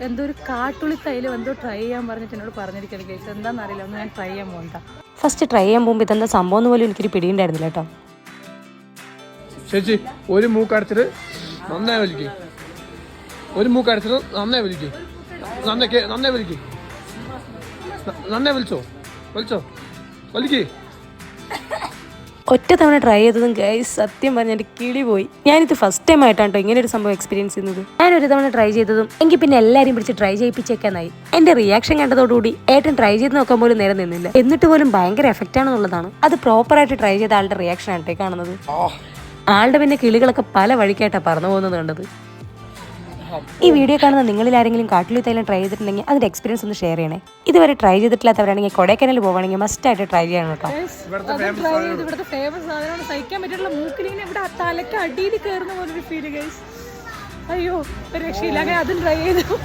എന്തോ ഒരു കാട്ടുള്ളി തൈലം എന്തോ ട്രൈ ചെയ്യാൻ പറഞ്ഞിട്ട് എന്നോട് പറഞ്ഞിരിക്കണം കേസ് എന്താണെന്നറിയില്ല ഒന്ന് ഞാൻ ട്രൈ ചെയ്യാൻ പോകണ്ട. ഫസ്റ്റ് ട്രൈ ചെയ്യാൻ പോകുമ്പോൾ ഇതെന്താ സംഭവം എന്ന് പോലും എനിക്കൊരു പിടിയുണ്ടായിരുന്നില്ല കേട്ടോ. ചേച്ചി ഒരു മൂക്കടച്ചിട്ട് നന്നായി വലിക്കും. ഒരു മൂക്കടച്ചിട്ട് നന്നായി വലിക്കും. നന്നായി നന്നായി വലിക്കും. നന്നായി വലിച്ചോ? വലിച്ചോ? വലിക്കേ. ഒറ്റ തവണ ട്രൈ ചെയ്തതും ഗൈസ് സത്യം പറഞ്ഞ എന്റെ കിളി പോയി. ഞാനിത് ഫസ്റ്റ് ടൈം ആയിട്ടാണ് കേട്ടോ ഇങ്ങനെ ഒരു സംഭവം എക്സ്പീരിയൻസ് ചെയ്യുന്നത്. ഞാൻ ഒരു തവണ ട്രൈ ചെയ്തതും എങ്കിൽ പിന്നെ എല്ലാവരും പിടിച്ച് ട്രൈ ചെയ്യിപ്പിച്ചേക്കാനായി എന്റെ റിയാക്ഷൻ കണ്ടതോടുകൂടി ഏട്ടൻ ട്രൈ ചെയ്ത് നോക്കാൻ പോലും നേരെ നിന്നില്ല. എന്നിട്ട് പോലും ഭയങ്കര എഫക്റ്റ് ആണെന്നുള്ളതാണ്. അത് പ്രോപ്പർ ആയിട്ട് ട്രൈ ചെയ്ത ആളുടെ റിയാക്ഷൻ ആണ് കേട്ടോ കാണുന്നത്. ആളുടെ പിന്നെ കിളികളൊക്കെ പല വഴിക്കായിട്ടാണ് പറന്നു പോകുന്നത് കണ്ടത്. ഈ വീഡിയോ കാണുന്ന നിങ്ങളിൽ ആരെങ്കിലും കാട്ടിലു തൈലം ട്രൈ ചെയ്തിട്ടുണ്ടെങ്കിൽ അതിന്റെ എക്സ്പീരിയൻസ് ഒന്ന് ഷെയർ ചെയ്യണേ. ഇതുവരെ ട്രൈ ചെയ്തിട്ടില്ലാത്തവരാണെങ്കിൽ കൊടൈക്കനാൽ പോവുകയാണെങ്കിൽ മസ്റ്റ് ആയിട്ട് ട്രൈ ചെയ്യണം കേട്ടോ. ഇവിടുത്തെ ഫേമസ് സാധനമാണ്. സഹിക്കാൻ പറ്റുള്ള മൂക്കിലിങ്ങനെ ഇവിടെ തലക്ക് അടിയിൽ കയറുന്ന പോലെ ഒരു ഫീൽ ഗൈസ് അയ്യോ ഒരു രക്ഷയില്ല. അങ്ങനെ അതും ട്രൈ ചെയ്തു.